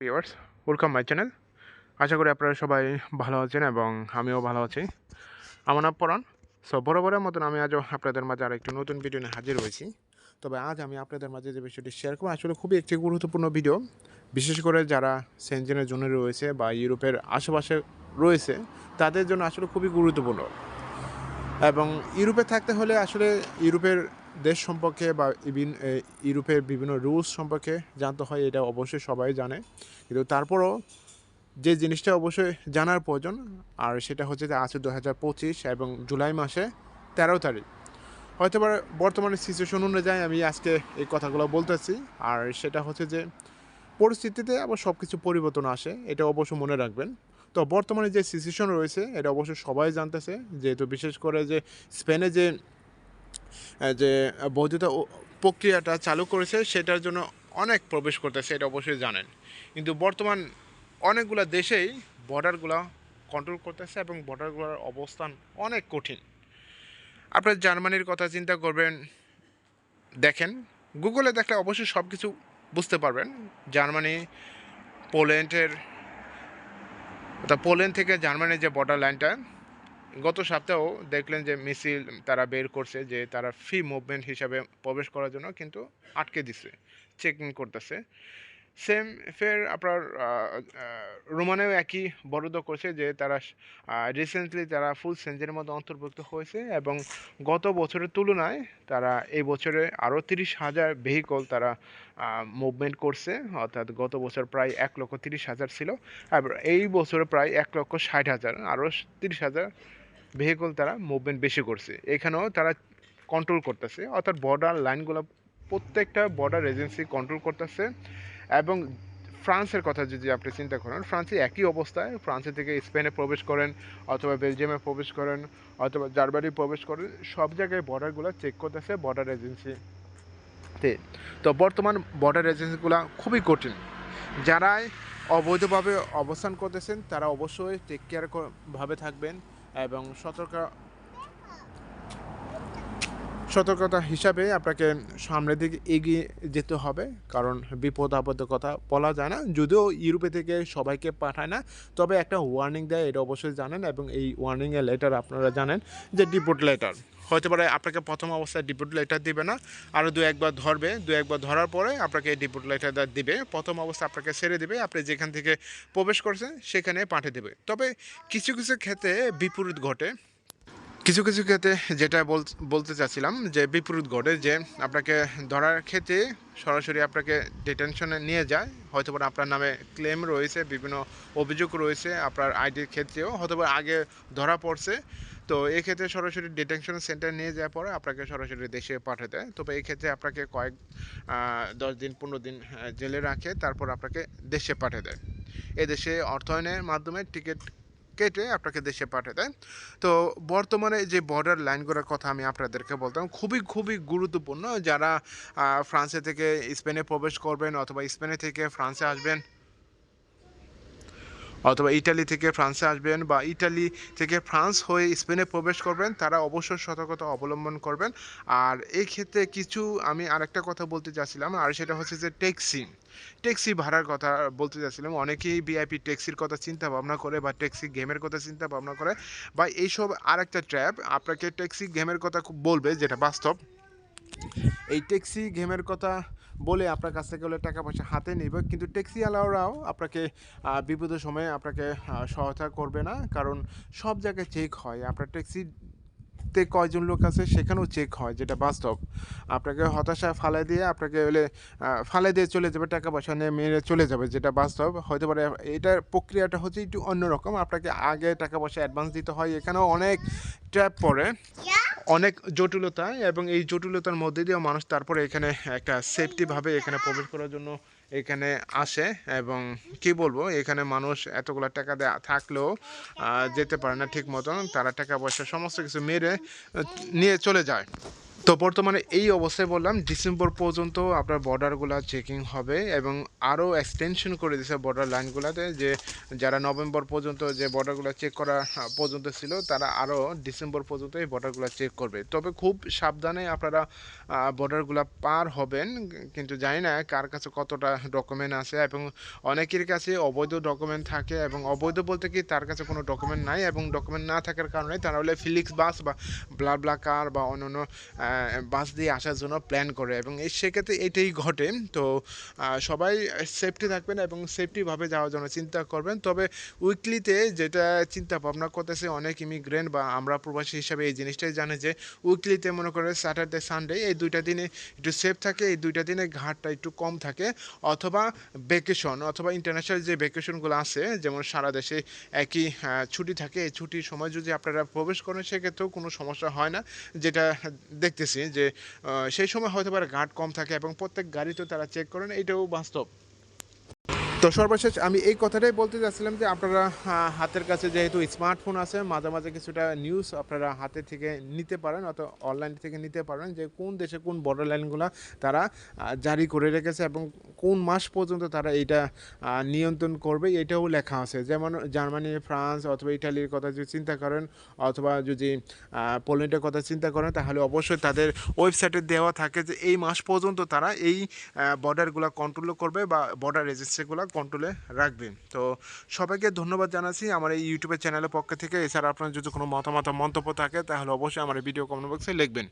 Viewers welcome my channel আশা করি আপনারা সবাই ভালো আছেন এবং আমিও ভালো আছি। আমার নাম পরাণ। সো বরাবরের মতন আমি আজও আপনাদের মাঝে আর একটু নতুন ভিডিও নিয়ে হাজির হয়েছি। তবে আজ আমি আপনাদের মাঝে যে বিষয়টি শেয়ার করব, আসলে খুবই একটি গুরুত্বপূর্ণ ভিডিও বিশেষ করে যারা সেনজেনের জন্য রয়েছে বা ইউরোপের আশেপাশে রয়েছে, তাদের জন্য আসলে খুবই গুরুত্বপূর্ণ। এবং ইউরোপে থাকতে হলে আসলে ইউরোপের দেশ সম্পর্কে বা ইভিন ইউরোপের বিভিন্ন রুলস সম্পর্কে জানতে হয়, এটা অবশ্যই সবাই জানে। কিন্তু তারপরও যে জিনিসটা অবশ্যই জানার প্রয়োজন, আর সেটা হচ্ছে যে আছে দু হাজার পঁচিশ এবং জুলাই মাসে তেরো তারিখ। হয়তো বা বর্তমানে সিচুয়েশন অনুযায়ী আমি আজকে এই কথাগুলো বলতেছি, আর সেটা হচ্ছে যে পরিস্থিতিতে আবার সব কিছু পরিবর্তন আসে, এটা অবশ্য মনে রাখবেন। তো বর্তমানে যে সিচুয়েশন রয়েছে, এটা অবশ্যই সবাই জানতেছে। যেহেতু বিশেষ করে যে স্পেনে যে যে বৈধতা প্রক্রিয়াটা চালু করেছে, সেটার জন্য অনেক প্রবেশ করতেছে, এটা অবশ্যই জানেন। কিন্তু বর্তমান অনেকগুলো দেশেই বর্ডারগুলো কন্ট্রোল করতেছে এবং বর্ডারগুলোর অবস্থান অনেক কঠিন। আপনার জার্মানির কথা চিন্তা করবেন, দেখেন, গুগলে দেখলে অবশ্যই সব কিছু বুঝতে পারবেন। জার্মানি, পোল্যান্ডের পোল্যান্ড থেকে জার্মানির যে বর্ডার লাইনটা গত সপ্তাহেও দেখলেন যে মিছিল তারা বের করছে যে তারা ফ্রি মুভমেন্ট হিসাবে প্রবেশ করার জন্য কিন্তু আটকে দিছে চেকিং করতেছে। সেম ফের আপনার রোমানেও একই বরাদ্দ করছে যে তারা রিসেন্টলি তারা ফুল সেঞ্চুরির মধ্যে অন্তর্ভুক্ত হয়েছে এবং গত বছরের তুলনায় তারা এই বছরে আরও তিরিশ হাজার ভেহিকল তারা মুভমেন্ট করছে, অর্থাৎ গত বছর প্রায় এক লক্ষ তিরিশ হাজার ছিল। আর এই বছরে প্রায় এক লক্ষ ষাট হাজার, আরও তিরিশ হাজার ভেহিকল তারা মুভমেন্ট বেশি করছে। এখানেও তারা কন্ট্রোল করতেছে। অর্থাৎ বর্ডার লাইনগুলো প্রত্যেকটা বর্ডার এজেন্সি কন্ট্রোল করতেছে। এবং ফ্রান্সের কথা যদি আপনি চিন্তা করেন, ফ্রান্সে একই অবস্থায়, ফ্রান্সে থেকে স্পেনে প্রবেশ করেন, অথবা বেলজিয়ামে প্রবেশ করেন, অথবা জার্মানি প্রবেশ করেন, সব জায়গায় বর্ডারগুলো চেক করতেছে বর্ডার এজেন্সি তে। তো বর্তমান বর্ডার এজেন্সিগুলো খুবই কঠিন। যারাই অবৈধভাবে অবস্থান করতেছেন, তারা অবশ্যই টেক কেয়ার ভাবে থাকবেন। এবং সতর্ক সতর্কতা হিসাবে আপনাকে সামনের দিকে এগিয়ে যেতে হবে। কারণ বিপদ আপদের কথা বলা যায় না। যদিও ইউরোপে থেকে সবাইকে পাঠায় না, তবে একটা ওয়ার্নিং দেয়, এটা অবশ্যই জানেন এবং এই ওয়ার্নিংয়ের লেটার আপনারা জানেন যে ডিপোর্ট লেটার হতে পারে আপনাকে প্রথম অবস্থায় ডিপোর্ট লেটার দিবে না আরও দু একবার ধরবে। দু একবার ধরার পরে আপনাকে এই ডিপোর্ট লেটারটা দিবে। প্রথম অবস্থায় আপনাকে ছেড়ে দিবে। আপনি যেখান থেকে প্রবেশ করছেন, সেখানে পাঠিয়ে দেবে। তবে কিছু কিছু ক্ষেত্রে বিপরীত ঘটে। কিছু কিছু ক্ষেত্রে যেটা বল- বলতে চাচ্ছিলাম যে বিপরীত ঘটে যে আপনাকে ধরার ক্ষেত্রে সরাসরি আপনাকে ডিটেনশনে নিয়ে যায় হয়তো আপনার নামে ক্লেম রয়েছে, বিভিন্ন অভিযোগ রয়েছে আপনার আইডির ক্ষেত্রেও হয়তো আগে ধরা পড়ছে। তো এই ক্ষেত্রে সরাসরি ডিটেনশন সেন্টার নিয়ে যাওয়ার পরে আপনাকে সরাসরি দেশে পাঠিয়ে দেয়। তবে এই ক্ষেত্রে আপনাকে কয়েক দশ দিন, পনেরো দিন জেলে রাখে, তারপর আপনাকে দেশে পাঠিয়ে দেয়। এদেশে অর্থায়নের মাধ্যমে টিকিট কেটে আপনাকে দেশে পাঠিয়ে দেয় তো বর্তমানে যে বর্ডার লাইনগুলোর কথা আমি আপনাদেরকে বলতাম, খুবই খুবই গুরুত্বপূর্ণ যারা ফ্রান্সে থেকে স্পেনে প্রবেশ করবেন অথবা স্পেনে থেকে ফ্রান্সে আসবেন অথবা ইটালি থেকে ফ্রান্সে আসবেন বা ইটালি থেকে ফ্রান্স হয়ে স্পেনে প্রবেশ করবেন, তারা অবশ্যই সতর্কতা অবলম্বন করবেন। আর এই ক্ষেত্রে কিছু আমি আরেকটা কথা বলতে চাচ্ছিলাম, আর সেটা হচ্ছে যে ট্যাক্সি। ট্যাক্সি ভাড়ার কথা বলতে চাচ্ছিলাম, অনেকেই ভিআইপি ট্যাক্সির কথা চিন্তা ভাবনা করে বা ট্যাক্সি গেমের কথা চিন্তা ভাবনা করে। বা এইসব আরেকটা ট্র্যাপ, আপনাকে ট্যাক্সি গেমের কথা খুব বলবে, যেটা বাস্তব। এই ট্যাক্সি গেমের কথা বলে আপনার কাছ থেকে হলে টাকা পয়সা হাতে নেবে। কিন্তু ট্যাক্সি আলাওরাও আপনাকে বিপদের সময় আপনাকে সহায়তা করবে না। কারণ সব জায়গায় চেক হয়। আপনার ট্যাক্সিতে কয়জন লোক আছে সেখানেও চেক হয় যেটা বাস্তব। আপনাকে হতাশা ফালাই দিয়ে আপনাকে হলে ফালাই দিয়ে চলে যাবে, টাকা পয়সা নিয়ে মেরে চলে যাবে যেটা বাস্তব। হয়তো পারে এটার প্রক্রিয়াটা হচ্ছে একটু অন্যরকম। আপনাকে আগে টাকা পয়সা অ্যাডভান্স দিতে হয়। এখানেও অনেক ট্র্যাপ পড়ে। অনেক জটিলতা এবং এই জটিলতার মধ্যে দিয়েও মানুষ তারপরে এখানে একটা সেফটিভাবে এখানে প্রবেশ করার জন্য এখানে আসে এবং কি বলব, এখানে মানুষ এতগুলো টাকা দেয়া থাকলেও যেতে পারে না ঠিক মতন। তারা টাকা পয়সা সমস্ত কিছু মেরে নিয়ে চলে যায়। তো বর্তমানে এই অবস্থায় বললাম, ডিসেম্বর পর্যন্ত আপনার বর্ডারগুলো চেকিং হবে এবং আরও এক্সটেনশন করে দিয়েছে বর্ডার লাইনগুলোতে যে যারা নভেম্বর পর্যন্ত যে বর্ডারগুলো চেক করা পর্যন্ত ছিল, তারা আরও ডিসেম্বর পর্যন্ত এই বর্ডারগুলো চেক করবে। তবে খুব সাবধানে আপনারা বর্ডারগুলো পার হবেন, কিন্তু জানি না কার কাছে কতটা ডকুমেন্ট আছে এবং অনেকের কাছে অবৈধ ডকুমেন্ট থাকে এবং অবৈধ বলতে কি তার কাছে কোনো ডকুমেন্ট নাই এবং ডকুমেন্ট না থাকার কারণে তারা হলে ফিলিক্স বাস বা ব্লা ব্লা কার বা অন্যান্য বাস দিয়ে আসার জন্য প্ল্যান করে এবং সেক্ষেত্রে এটাই ঘটে। তো সবাই সেফটি থাকবেন এবং সেফটিভাবে যাওয়ার জন্য চিন্তা করবেন। তবে উইকলিতে যেটা চিন্তা ভাবনা করতেছে অনেক ইমিগ্রেন্ট বা আমরা প্রবাসী হিসাবে এই জিনিসটাই জানে যে উইকলিতে মনে করে স্যাটারডে সানডে এই দুইটা দিনে একটু সেফ থাকে, এই দুইটা দিনে ঘাটটা একটু কম থাকে। অথবা ভেকেশন অথবা ইন্টারন্যাশনাল যে ভেকেশনগুলো আছে, যেমন সারা দেশে একই ছুটি থাকে, এই ছুটির সময় যদি আপনারা প্রবেশ করেন, সেক্ষেত্রেও কোনো সমস্যা হয় না। যেটা দেখতেছি যে সেই সময় হয়তো ঘাট কম থাকে এবং প্রত্যেক গাড়িতেও তারা চেক করেন এটাও বাস্তব। তো সর্বশেষ আমি এই কথাটাই বলতে চাচ্ছিলাম যে আপনারা হাতের কাছে যেহেতু স্মার্টফোন আছে মাঝে মাঝে কিছুটা নিউজ আপনারা হাতে থেকে নিতে পারেন অথবা অনলাইন থেকে নিতে পারেন যে কোন দেশে কোন বর্ডার লাইনগুলো তারা জারি করে রেখেছে এবং কোন মাস পর্যন্ত তারা আহ, নিয়ন্ত্রণ করবে এটাও লেখা আছে। যেমন জার্মানি ফ্রান্স অথবা ইটালির কথা যদি চিন্তা করেন অথবা যদি পোল্যান্ডের কথা চিন্তা করেন তাহলে অবশ্যই তাদের ওয়েবসাইটে দেওয়া থাকে যে এই মাস পর্যন্ত তারা এই বর্ডারগুলো কন্ট্রোল করবে বা বর্ডার এজেন্সিগুলো কন্ট্রোলে রাখবেন। তো সবাইকে ধন্যবাদ জানাচ্ছি আমার এই ইউটিউবের চ্যানেলের পক্ষ থেকে। এছাড়া আপনার যদি কোনো মতামত মন্তব্য থাকে, তাহলে অবশ্যই আমার ভিডিও কমেন্ট বক্সে লিখবেন।